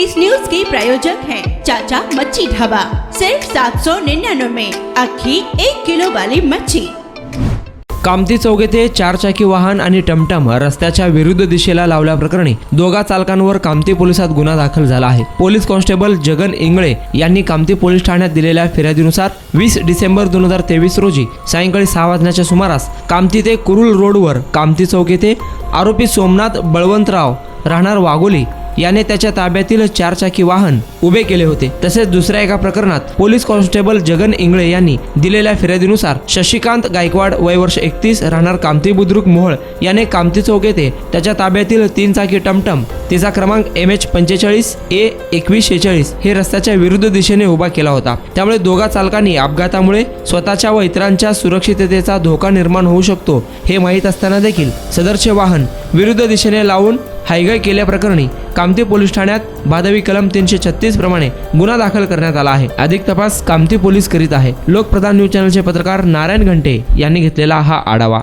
News के प्रायोजक हैं चाचा मच्छी ढाबा सिर्फ सात सौ निन्यानवे अखी एक किलो वाली मच्छी। कामती चौक येथे चारचाकी वाहन आणि टमटम रस्त्याच्या विरुद्ध दिशेला लावल्याप्रकरणी दोघा चालकांवर कामती पोलिसात गुन्हा दाखल झाला आहे. पोलीस कॉन्स्टेबल जगन इंगळे यांनी कामती पोलीस ठाण्यात दिलेल्या फिर्यादीनुसार वीस डिसेंबर दोन हजार तेवीस रोजी सायंकाळी सहा वाजण्याच्या सुमारास कामती ते कुरुल रोडवर कामती चौक येथे आरोपी सोमनाथ बळवंतराव राहणार वाघोली याने त्याच्या ताब्यातील चारचाकी वाहन उभे केले होते. तसेच दुसऱ्या एका प्रकरणात पोलीस कॉन्स्टेबल जगन इंगळे यांनी दिलेल्या फिर्यादीनुसार शशिकांत गायकवाड वय वर्ष एकतीस राहणार कामती बुद्रुक मोहळ याने कामती चौक येथे त्याच्या ताब्यातील तीन चाकी टमटम तिचा क्रमांक एम एच पंचेचाळीस ए एकवीस शेचाळीस हे रस्त्याच्या विरुद्ध दिशेने उभा केला होता. त्यामुळे दोघा चालकांनी अपघातामुळे स्वतःच्या व इतरांच्या सुरक्षिततेचा धोका निर्माण होऊ शकतो हे माहीत असताना देखील सदरचे वाहन विरुद्ध दिशेने लावून हायगाय केल्याप्रकरणी कामती पोलीस ठाण्यात भादवी कलम तीनशे छत्तीस प्रमाणे गुन्हा दाखल करण्यात आला आहे. अधिक तपास कामती पोलीस करीत आहे. लोकप्रधान न्यूज चॅनलचे पत्रकार नारायण घंटे यांनी घेतलेला हा आढावा.